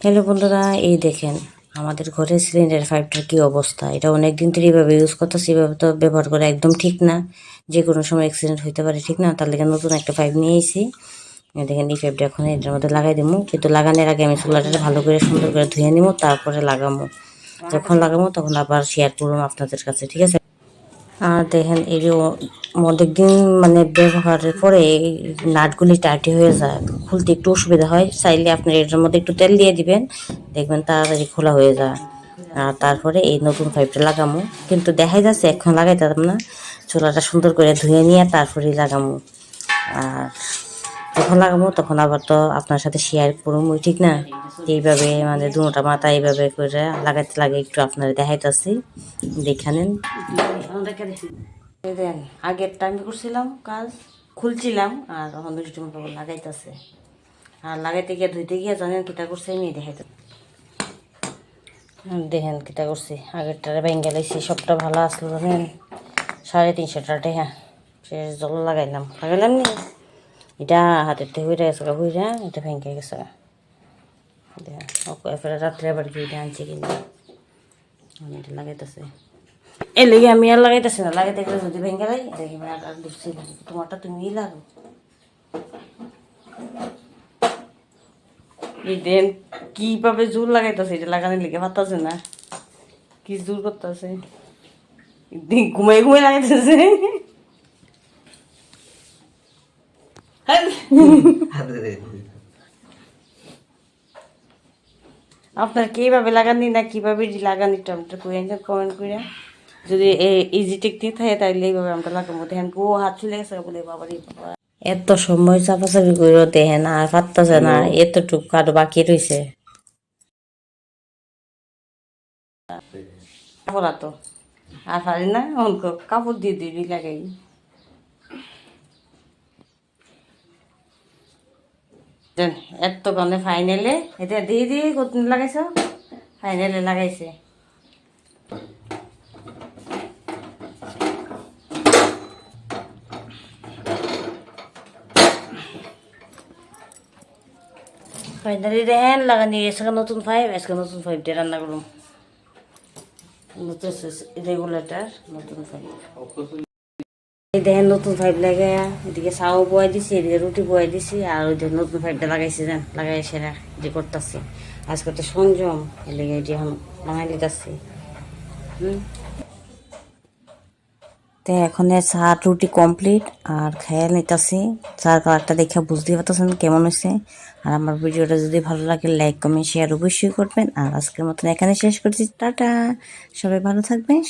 Hello বন্ধুরা, এই দেখেন, আমাদের ঘরের সিলিন্ডার পাইপটার কি অবস্থা? এটা অনেক দিন ধরে এইভাবে ইউজ করতেছি এইভাবে তো ব্যবহার করা একদম ঠিক না। যে কোনো সময় অ্যাক্সিডেন্ট হইতে পারে, ঠিক না? তার লেগে নতুন একটা পাইপ নিয়ে এসেছি দেখেন, এই পাইপটা এখন এটার মধ্যে লাগাই দেবো কিন্তু লাগানোর আগে আমি চুলাটা ভালো করে সুন্দর করে ধুয়ে নিবো তারপরে লাগামো। যখন লাগামো, তখন আবার শেয়ার করুন আপনাদের কাছে, ঠিক আছে? আর দেখেন এই যে ও- অনেক দিন মানে ব্যবহারের পরে নাটগুলি টাইটি হয়ে যায়। খুলতে একটু অসুবিধা হয়, চাইলে আপনি এটার মধ্যে একটু তেল দিয়ে দিবেন, দেখবেন তাড়াতাড়ি খোলা হয়ে যায়। আর তারপরে এই নতুন পাইপটা লাগামো। কিন্তু দেখাই যাচ্ছে, এখন লাগাইতাম না। চোলাটা সুন্দর করে ধুয়ে নিয়ে তারপরেই লাগামো। আর যখন লাগাবো তখন আবার তো আপনার সাথে শেয়ার করব ঠিক না? এইভাবে মানে দুটা মাথা এইভাবে করে লাগাইতে লাগে, একটু আপনারা দেখাইতেছি। দেখে নেন। এই দেন, আগের টাইম করছিলাম কাজ, খুলছিলাম, আর তখন দুষ্টু মতো লাগাইতেছে। আর লাগাইতে গিয়ে, ধুইতে গিয়ে জানেন কিটা করছে, আমি দেখাইতে দেখেন কিটা করছি। আগেরটারে ব্যাঙ্গে লাইছি, সবটা ভালো আসলো জানেন। সাড়ে তিনশো টাকা হ্যাঁ সে জল লাগাইলাম। লাগাইলাম নি? এটা হাতের থেকে হইরা গেছে হইরা এটা ভেঙে গেছে দেখেন রাত্রে আবার কি আনছি কিনা। লাগাইতেছে। এই লেগে আমি আর লাগাইতেছি না, লাগাইতে গেলে যদি ভেঙে যাই দেখি আর আর না, তোমারটা তুমিই লাগো দেন, কীভাবে জোর লাগাইতেছে, এটা লাগানোর লেগে পারতেছে না। কি জোর করতেছে। ঘুমাই ঘুমাই লাগাইতেছে। আপনার কীভাবে লাগানি না কীভাবে লাগানি টমেটো কই কমেন্ট করে যদি ইজি টেকনিক থাকে তাইলে এইভাবে আমরা লাগাবো। দেখেন ও হাত চলে গেছে বলে বাবা রে বাবা। এত সময় চাপাচাপি করে দেখেন আর পারতেছে না এতটুকু কারও বাকি রয়েছে কাপড় তো আর পারি না অঙ্ক কাপড় দিয়ে দিবি লাগাই। এত গনে ফাইনালে এটা দিয়ে দিয়ে কতদিন লাগাইছ? ফাইনালে লাগাইছে। ফাইনালি দেখেন লাগানি এসে নতুন ফাইভ আজকে নতুন ফাইভ দিয়ে রান্না করুন নতুন রেগুলেটার নতুন এই দেখেন নতুন পাইপ লাগাই এদিকে চাও বয়াই দিছি এদিকে রুটি বয়াই দিছি আর ওই নতুন পাইপটা লাগাইছি দেন লাগাই সেরা যে করতেছি আজকে তো সংযম এদিকে এটি এখন লাগাই লিতাছি হুম তো এখন চা রুটি কমপ্লিট আর খেয়াল নিতেছি। চার কালারটা দেখে বুঝতে পারতেছেন কেমন হয়েছে। আর আমার ভিডিওটা যদি ভালো লাগে লাইক কমেন্ট শেয়ার অবশ্যই করবেন। আর আজকের মতন এখানে শেষ করছি। টাটা! সবাই ভালো থাকবেন।